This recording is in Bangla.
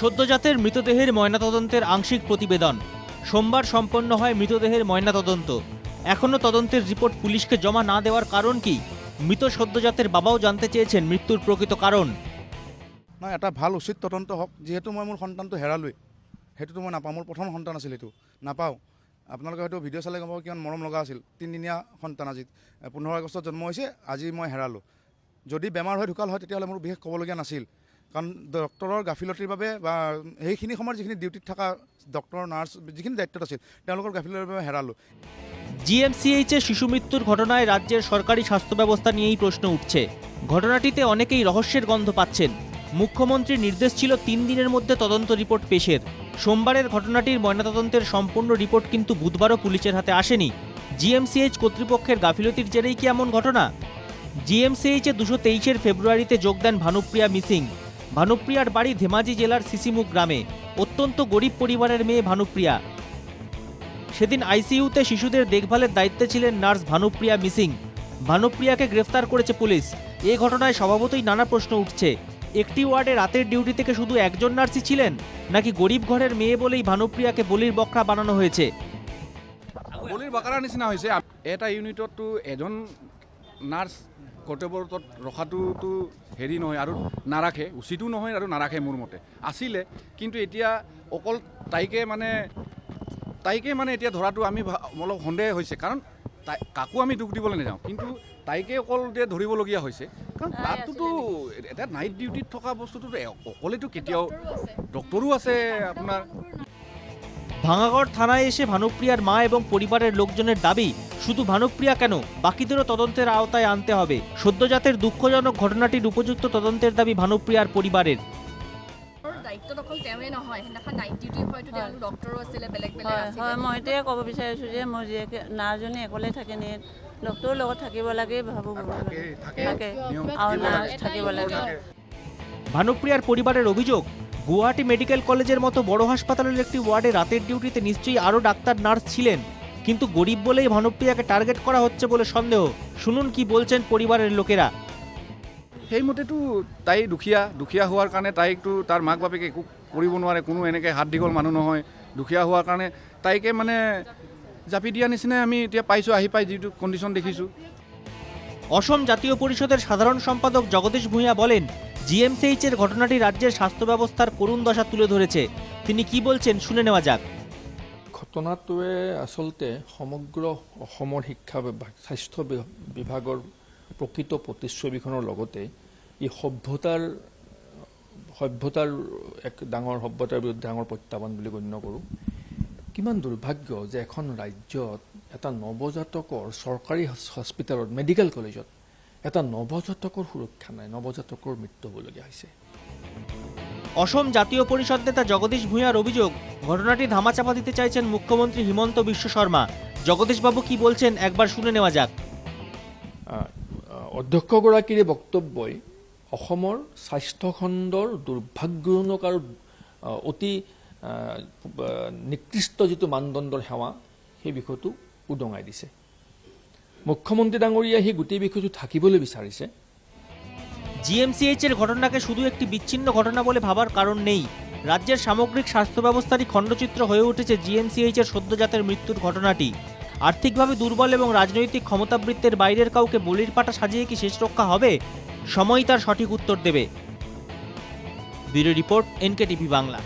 সদ্যজাতের মৃতদেহের ময়নাতদন্তের আংশিক প্রতিবেদন। সোমবার সম্পন্ন হয় মৃতদেহের ময়নাতদন্ত। এখনও তদন্তের রিপোর্ট পুলিশকে জমা না দেওয়ার কারণ কি? মৃত সদ্যজাতের বাবাও জানতে চেয়েছেন মৃত্যুর প্ৰকৃত কারণ। নাই এটা ভালো উচিত তদন্ত হওক। যিহেতু মই মোৰ সন্তানটো হেৰালোৱেই সেইটোতো মই নাপাওঁ। মোৰ প্ৰথম সন্তান আছিল এইটো। নাপাওঁ। আপোনালোকে হয়তো ভিডিঅ' চালে গম পাব কিমান মৰম লগা আছিল। তিনিদিনীয়া সন্তান আজি। পোন্ধৰ আগষ্টত জন্ম হৈছে। আজি মই হেৰালোঁ। যদি বেমাৰ হৈ ঢুকাল হয়, তেতিয়াহ'লে মোৰ বিশেষ ক'বলগীয়া নাছিল। কাৰণ ডক্টৰৰ গাফিলতিৰ বাবে বা সেইখিনি সময়ত যিখিনি ডিউটিত থকা ডক্টৰ, নাৰ্ছ, যিখিনি দায়িত্বত আছিল, তেওঁলোকৰ গাফিলতিৰ বাবে জিএমসিএইচে শিশু মৃত্যুর ঘটনায় রাজ্যের সরকারি স্বাস্থ্য ব্যবস্থা নিয়েই প্রশ্ন উঠছে। ঘটনাটিতে অনেকেই রহস্যের গন্ধ পাচ্ছেন। মুখ্যমন্ত্রীর নির্দেশ ছিল তিন দিনের মধ্যে তদন্ত রিপোর্ট পেশের। সোমবারের ঘটনাটির ময়নাতদন্তের সম্পূর্ণ রিপোর্ট কিন্তু বুধবারও পুলিশের হাতে আসেনি। জিএমসিএইচ কর্তৃপক্ষের গাফিলতির জেরেই কি এমন ঘটনা? জিএমসিএইচে দুশো তেইশের ফেব্রুয়ারিতে যোগ দেন ভানুপ্রিয়া মিসিং। ভানুপ্রিয়ার বাড়ি ধেমাজি জেলার সিসিমুখ গ্রামে। অত্যন্ত গরিব পরিবারের মেয়ে ভানুপ্রিয়া। সেদিন আইসিইউতে শিশুদের দেখভালের দায়িত্বে ছিলেন নার্স ভানুপ্রিয়া মিসিং। ভানুপ্রিয়াকে গ্রেফতার করেছে পুলিশ। এ ঘটনায় স্বভাবতই নানা প্রশ্ন উঠছে। একটি ওয়ার্ডে রাতের ডিউটি থেকে শুধু একজন নার্সই ছিলেন? নাকি গরিব ঘরের মেয়ে বলেই ভানুপ্রিয়াকে বলির বকরা বানানো হয়েছে? বলির বকরা নিচিনা হৈছে এটা ইউনিটততো এজন নাৰ্ছ কৰ্তব্যৰত ৰখাটোতো হেৰি নহয় আৰু নাৰাখে উচিতো নহয় আৰু নাৰাখে মোৰ মতে। আছিলে কিন্তু এতিয়া অকল তাইকে মানে তাইকে মানে এতিয়া ধৰাটো আমি অলপ সন্দেহ হৈছে। কাৰণ তাই কাকো আমি দুখ দিবলৈ নাযাওঁ। কিন্তু তাইকে অকল এতিয়া ধৰিবলগীয়া হৈছে কাৰণ তাতটোতো এটা নাইট ডিউটিত থকা বস্তুটোতো অকলেতো কেতিয়াও ডক্টৰো আছে। আপোনাৰ ভাঙাগড় থানায় এসে ভানুপ্রিয়ার মা এবং পরিবারের লোকজনের দাবি শুধু ভানুপ্রিয়া কেন? বাকিদেরও তদন্তের আওতায় আনতে হবে। সদ্যজাতের দুঃখজনক ঘটনাটির উপযুক্ত তদন্তের দাবি ভানুপ্রিয়ার পরিবারের। তেওঁৰ দায়িত্বত অকল তেওঁৱে নহয়। সেইদিনাখন নাইট ডিউটি হয়তো তেওঁলোক ডক্টৰো আছিলে বেলেগ বেলেগ হয় মই এইটোৱে ক'ব বিচাৰিছোঁ যে মোৰ জীয়েকে নাৰ্ছজনী অকলে থাকে নে? ডক্টৰৰ লগত থাকিব লাগে ভাবোঁ থাকে আৰু নাৰ্ছ থাকিব লাগে। ভানুপ্রিয়ার পরিবারের অভিযোগ গুয়াহাটি মেডিকেল কলেজের মতো বড় হাসপাতালের একটি ওয়ার্ডে রাতের ডিউটিতে নিশ্চয়ই আরও ডাক্তার নার্স ছিলেন। কিন্তু গরিব বলেই ভানুপ্রিয়াকে টার্গেট করা হচ্ছে বলে সন্দেহ। শুনুন কি বলছেন পরিবারের লোকেরা। সেইমতেতো তাই দুখীয়া দুখীয়া হোৱাৰ কাৰণে তাইকতো তাৰ মাক বাপেকে একো কৰিব নোৱাৰে কোনো এনেকৈ হাত দীঘল মানুহ নহয়। দুখীয়া হোৱাৰ কাৰণে তাইকে মানে জাপি দিয়া নিচিনাই আমি এতিয়া পাইছোঁ আহি পাই যিটো কণ্ডিশ্যন দেখিছোঁ। অসম জাতীয় পরিষদের সাধারণ সম্পাদক জগদীশ ভূঁইয়া বলেন জিএমসিএইচ এর ঘটনাটি রাজ্যের স্বাস্থ্য ব্যবস্থার করুণ দশা তুলে ধরেছে। তিনি কি বলছেন শুনে নেওয়া যাক। ঘটনাটোৱে আচলতে সমগ্ৰ অসমৰ শিক্ষা স্বাস্থ্য বিভাগৰ প্ৰকৃত প্ৰতিচ্ছবিখনৰ লগতে ই সভ্যতাৰ সভ্যতাৰ এক ডাঙৰ সভ্যতাৰ বিৰুদ্ধে ডাঙৰ প্ৰত্যাহ্বান বুলি গণ্য কৰোঁ। কিমান দুৰ্ভাগ্য যে এখন ৰাজ্যত এটা নৱজাতকৰ চৰকাৰী হস্পিটেলত মেডিকেল কলেজত এটা নৱজাতকৰ সুৰক্ষা নাই নৱজাতকৰ মৃত্যু হ'বলগীয়া হৈছে। অসম জাতীয় পরিষদ নেতা জগদীশ ভূঁইয়ার অভিযোগ, ঘটনাটি ধামাচাপা দিতে চাইছেন মুখ্যমন্ত্রী হিমন্ত বিশ্ব শর্মা। জগদীশবাবু কি বলছেন একবার শুনে নেওয়া যাক। অধ্যক্ষগৰাকীৰ বক্তব্যই অসমৰ স্বাস্থ্যখণ্ডৰ দুৰ্ভাগ্যজনক আৰু অতি নিকৃষ্ট যিটো মানদণ্ডৰ সেৱা, সেই বিষয়টো উদঙাই দিছে। মুখ্যমন্ত্ৰী ডাঙৰীয়াই সেই গোটেই বিষয়টো থাকিবলৈ বিচাৰিছে। জিএমসিএইচ এর ঘটনাকে শুধু একটি বিচ্ছিন্ন ঘটনা বলে ভাবার কারণ নেই। রাজ্যের সামগ্রিক স্বাস্থ্য ব্যবস্থারই খণ্ডচিত্র হয়ে উঠেছে জিএমসিএইচ এর সদ্যজাতের মৃত্যুর ঘটনাটি। আর্থিকভাবে দুর্বল এবং রাজনৈতিক ক্ষমতাবৃত্তের বাইরের কাউকে বলির পাটা সাজিয়ে কি শেষ রক্ষা হবে? সময় তার সঠিক উত্তর দেবে। Bureau report N K TV Bangla.